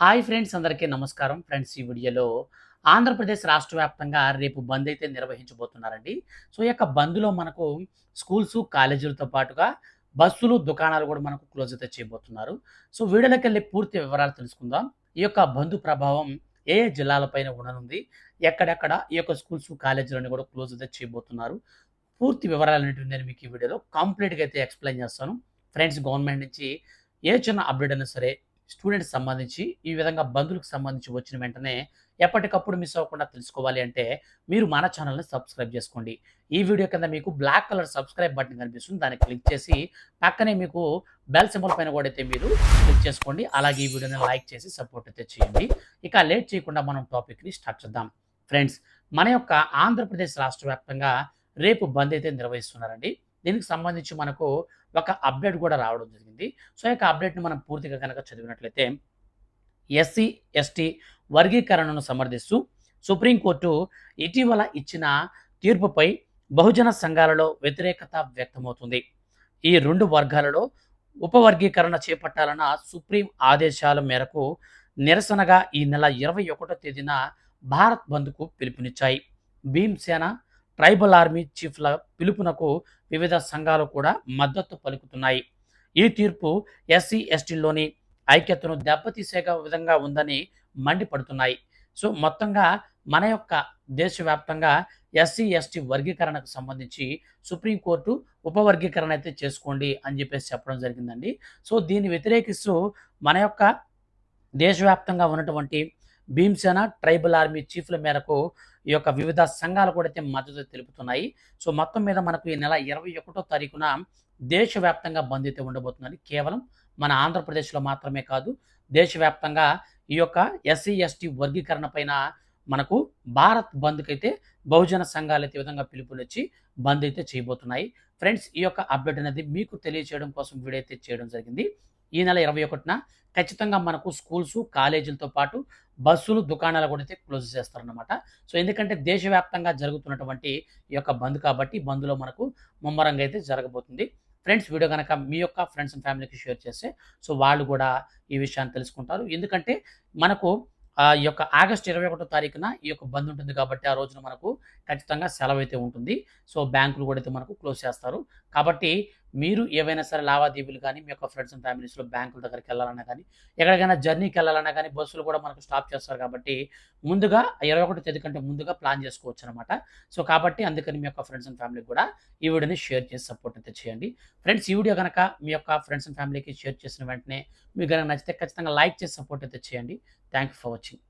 Hi friends అందరికీ నమస్కారం. Friends ఈ వీడియోలో ఆంధ్రప్రదేశ్ రాష్ట్ర వ్యాప్తంగా రేపు బంద్ అయితే నిర్వహించబోతున్నారండి. సో ఈ యొక్క బంద్లో మనకు స్కూల్స్ కాలేజీలతో పాటుగా బస్సులు దుకాణాలు కూడా మనకు క్లోజ్ అయితే చేయబోతున్నారు. సో వీడియోలోకి వెళ్ళి పూర్తి వివరాలు తెలుసుకుందాం. ఈ యొక్క బంధు ప్రభావం ఏ ఏ జిల్లాలపైన ఉండనుంది? ఎక్కడెక్కడ ఈ యొక్క స్కూల్స్ కాలేజీలను కూడా క్లోజ్ అయితే చేయబోతున్నారు? పూర్తి వివరాలు అనేటువంటి నేను మీకు ఈ వీడియోలో కంప్లీట్గా అయితే ఎక్స్ప్లెయిన్ చేస్తాను. ఫ్రెండ్స్ గవర్నమెంట్ నుంచి ఏ చిన్న అప్డేట్ అయినా సరే స్టూడెంట్స్ సంబంధించి ఈ విధంగా బంధువులకు సంబంధించి వచ్చిన వెంటనే ఎప్పటికప్పుడు మిస్ అవ్వకుండా తెలుసుకోవాలి అంటే మీరు మన ఛానల్ని సబ్స్క్రైబ్ చేసుకోండి. ఈ వీడియో కింద మీకు బ్లాక్ కలర్ సబ్స్క్రైబ్ బటన్ కనిపిస్తుంది. దాన్ని క్లిక్ చేసి పక్కనే మీకు బెల్ సింబల్ పైన కూడా అయితే మీరు క్లిక్ చేసుకోండి. అలాగే ఈ వీడియోని లైక్ చేసి సపోర్ట్ అయితే చేయండి. ఇక లేట్ చేయకుండా మనం టాపిక్ని స్టార్ట్ చేద్దాం. ఫ్రెండ్స్ మన యొక్క ఆంధ్రప్రదేశ్ రాష్ట్ర వ్యాప్తంగా రేపు బంద్ అయితే నిర్వహిస్తున్నారండి. దీనికి సంబంధించి మనకు ఒక అప్డేట్ కూడా రావడం జరిగింది. సో ఈ యొక్క అప్డేట్ని మనం పూర్తిగా కనుక చదివినట్లయితే ఎస్సీ ఎస్టీ వర్గీకరణను సమర్థిస్తూ సుప్రీంకోర్టు ఇటీవల ఇచ్చిన తీర్పుపై బహుజన సంఘాలలో వ్యతిరేకత వ్యక్తమవుతుంది. ఈ రెండు వర్గాలలో ఉపవర్గీకరణ చేపట్టాలన్న సుప్రీం ఆదేశాల మేరకు నిరసనగా ఈ నెల ఇరవై ఒకటో తేదీన భారత్ బంద్కు పిలుపునిచ్చాయి. భీమ్సేన ట్రైబల్ ఆర్మీ చీఫ్ల పిలుపునకు వివిధ సంఘాలు కూడా మద్దతు పలుకుతున్నాయి. ఈ తీర్పు ఎస్సీ ఎస్టీలోని ఐక్యతను దెబ్బతీసే విధంగా ఉందని మండిపడుతున్నాయి. సో మొత్తంగా మన యొక్క దేశవ్యాప్తంగా ఎస్సీ ఎస్టీ వర్గీకరణకు సంబంధించి సుప్రీంకోర్టు ఉపవర్గీకరణ అయితే చేసుకోండి అని చెప్పేసి చెప్పడం జరిగిందండి. సో దీన్ని వ్యతిరేకిస్తూ మన యొక్క దేశవ్యాప్తంగా ఉన్నటువంటి భీమ్సేన ట్రైబల్ ఆర్మీ చీఫ్ల మేరకు ఈ యొక్క వివిధ సంఘాలు కూడా అయితే మద్దతు తెలుపుతున్నాయి. సో మొత్తం మీద మనకు ఈ నెల ఇరవై ఒకటో తారీఖున దేశవ్యాప్తంగా బంద్ అయితే ఉండబోతుందని కేవలం మన ఆంధ్రప్రదేశ్లో మాత్రమే కాదు దేశవ్యాప్తంగా ఈ యొక్క ఎస్సీ ఎస్టీ వర్గీకరణ పైన మనకు భారత్ బంద్కి అయితే బహుజన సంఘాలు అయితే విధంగా పిలుపునిచ్చి బంద్ అయితే చేయబోతున్నాయి. ఫ్రెండ్స్ ఈ యొక్క అప్డేట్ అనేది మీకు తెలియజేయడం కోసం వీడియో అయితే చేయడం జరిగింది. ఈ నెల ఇరవై ఒకటిన ఖచ్చితంగా మనకు స్కూల్స్ కాలేజీలతో పాటు బస్సులు దుకాణాలు కూడా అయితే క్లోజ్ చేస్తారనమాట సో ఎందుకంటే దేశవ్యాప్తంగా జరుగుతున్నటువంటి ఈ యొక్క బంద్ కాబట్టి బంద్లో మనకు ముమ్మరంగా అయితే జరగబోతుంది. ఫ్రెండ్స్ వీడియో కనుక మీ యొక్క ఫ్రెండ్స్ అండ్ ఫ్యామిలీకి షేర్ చేస్తే సో వాళ్ళు కూడా ఈ విషయాన్ని తెలుసుకుంటారు. ఎందుకంటే మనకు ఆ ఈ యొక్క ఆగస్ట్ ఇరవై ఒకటో తారీఖున ఈ యొక్క బంద్ ఉంటుంది కాబట్టి ఆ రోజున మనకు ఖచ్చితంగా సెలవు అయితే ఉంటుంది. సో బ్యాంకులు కూడా అయితే మనకు క్లోజ్ చేస్తారు. కాబట్టి మీరు ఏవైనా సరే లావాదేవీలు కానీ మీ యొక్క ఫ్రెండ్స్ అండ్ ఫ్యామిలీస్లో బ్యాంకుల దగ్గరికి వెళ్ళాలన్నా కానీ ఎక్కడికైనా జర్నీకి వెళ్ళాలన్నా కానీ బస్సులు కూడా మనకు స్టాప్ చేస్తారు కాబట్టి ముందుగా ఇరవై ఒకటి తేదీ కంటే ముందుగా ప్లాన్ చేసుకోవచ్చు అనమాట సో కాబట్టి అందుకని మీ యొక్క ఫ్రెండ్స్ అండ్ ఫ్యామిలీకి కూడా ఈ వీడియోని షేర్ చేసి సపోర్ట్ అయితే చేయండి. ఫ్రెండ్స్ ఈ వీడియో కనుక మీ యొక్క ఫ్రెండ్స్ అండ్ ఫ్యామిలీకి షేర్ చేసిన వెంటనే మీకు కనుక నచ్చితే ఖచ్చితంగా లైక్ చేసి సపోర్ట్ అయితే చేయండి. Thank you for watching